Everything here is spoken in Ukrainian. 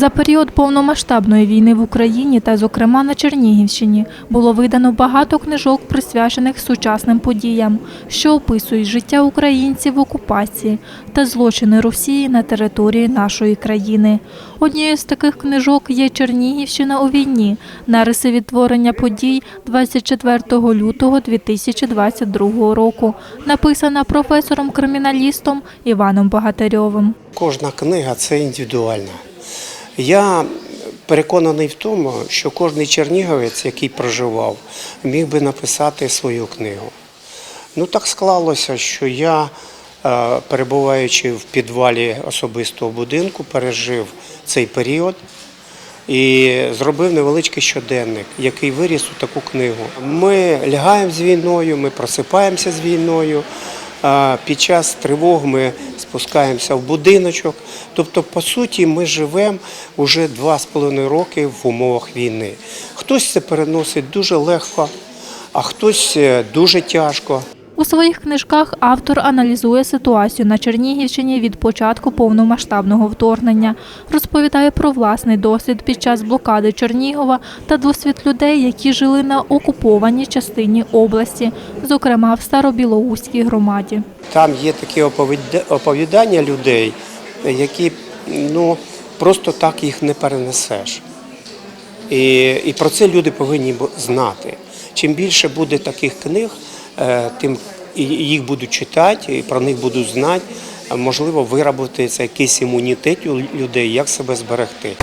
За період повномасштабної війни в Україні та, зокрема, на Чернігівщині було видано багато книжок, присвячених сучасним подіям, що описують життя українців в окупації та злочини Росії на території нашої країни. Однією з таких книжок є Чернігівщина у війні, нариси відтворення подій 24 лютого 2022 року, написана професором-криміналістом Іваном Багатирьовим. Кожна книга це індивідуальна. Я переконаний в тому, що кожен черніговець, який проживав, міг би написати свою книгу. Ну так склалося, що я, е, перебуваючи в підвалі особистого будинку, пережив цей період і зробив невеличкий щоденник, який виріс у таку книгу. Ми лягаємо з війною, ми просипаємося з війною. Під час тривог ми спускаємося в будиночок. Тобто, по суті, ми живемо вже два з половиною роки в умовах війни. Хтось це переносить дуже легко, а хтось е, дуже тяжко. У своїх книжках автор аналізує ситуацію на Чернігівщині від початку повномасштабного вторгнення, розповідає про власний досвід під час блокади Чернігова та досвід людей, які жили на окупованій частині області, зокрема в Старобілоуській громаді. Там є такі оповіда- оповідання людей, які ну, просто так їх не перенесеш. І, і про це люди повинні знати. Чим більше буде таких книг, тим їх будуть читати, і про них будуть знати. Можливо, виробити якийсь імунітет у людей, як себе зберегти.